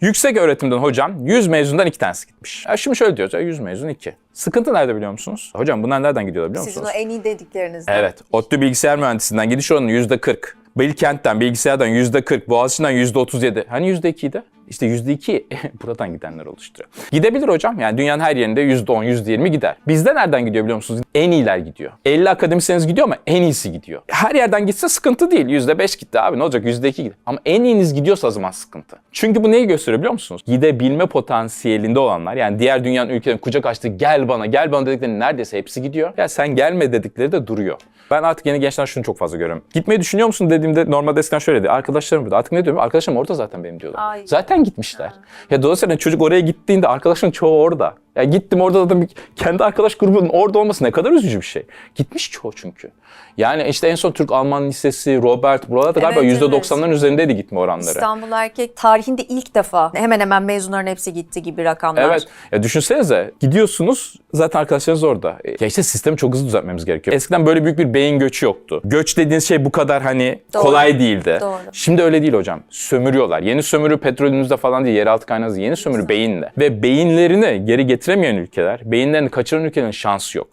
Yüksek öğretimden hocam 100 mezundan 2 tanesi gitmiş. Ya şimdi şöyle diyoruz ya 100 mezun 2. Sıkıntı nerede biliyor musunuz? Hocam bunlar nereden gidiyorlar biliyor Sizin o musunuz? en iyi dediklerinizden. Evet. ODTÜ bilgisayar mühendisinden gidiş oranı %40. Bilkent'ten, bilgisayardan %40, Boğaziçi'nden %37. Hani %2'ydi? İşte %2 buradan gidenler oluşturuyor. Gidebilir hocam. Yani dünyanın her yerinde %10, %20 gider. Bizde nereden gidiyor biliyor musunuz? En iyiler gidiyor. 50 akademisyeniz gidiyor ama en iyisi gidiyor. Her yerden gitse sıkıntı değil. %5 gitti abi ne olacak? %2 gitti. Ama en iyiniz gidiyorsa o zaman sıkıntı. Çünkü bu neyi gösteriyor biliyor musunuz? Gidebilme potansiyelinde olanlar yani diğer dünyanın ülkelerin kucak açtığı gel bana gel bana dediklerinin neredeyse hepsi gidiyor. Ya sen gelme dedikleri de duruyor. Ben artık yeni gençler şunu çok fazla görüyorum. Gitmeyi düşünüyor musun dediğimde normalde eskiden şöyle dedi. Arkadaşlarım burada. Artık ne diyorum? Arkadaşlarım orada zaten benim diyorlar. Ay. Zaten gitmişler. Ya dolayısıyla çocuk oraya gittiğinde arkadaşın çoğu orada. Ya gittim orada zaten bir- kendi arkadaş grubunun orada olması ne kadar üzücü bir şey. Gitmiş çoğu çünkü. Yani işte en son Türk-Alman Lisesi, Robert buralarda galiba Evet, evet. %90'ların üzerindeydi gitme oranları. İstanbul Erkek tarihinde ilk defa hemen hemen mezunların hepsi gitti gibi rakamlar. Evet. Ya düşünsenize gidiyorsunuz zaten arkadaşlarınız orada. E, Ya işte sistemi çok hızlı düzeltmemiz gerekiyor. Eskiden böyle büyük bir beyin göçü yoktu. Göç dediğiniz şey bu kadar hani Doğru. kolay değildi. Doğru. Şimdi öyle değil hocam. Sömürüyorlar. Yeni sömürü petrolünüzde falan değil, yeraltı kaynağınızda yeni sömürü beyinle. Ve beyinlerini geri getiremeyen ülkeler, beyinlerini kaçıran ülkelerin şansı yok.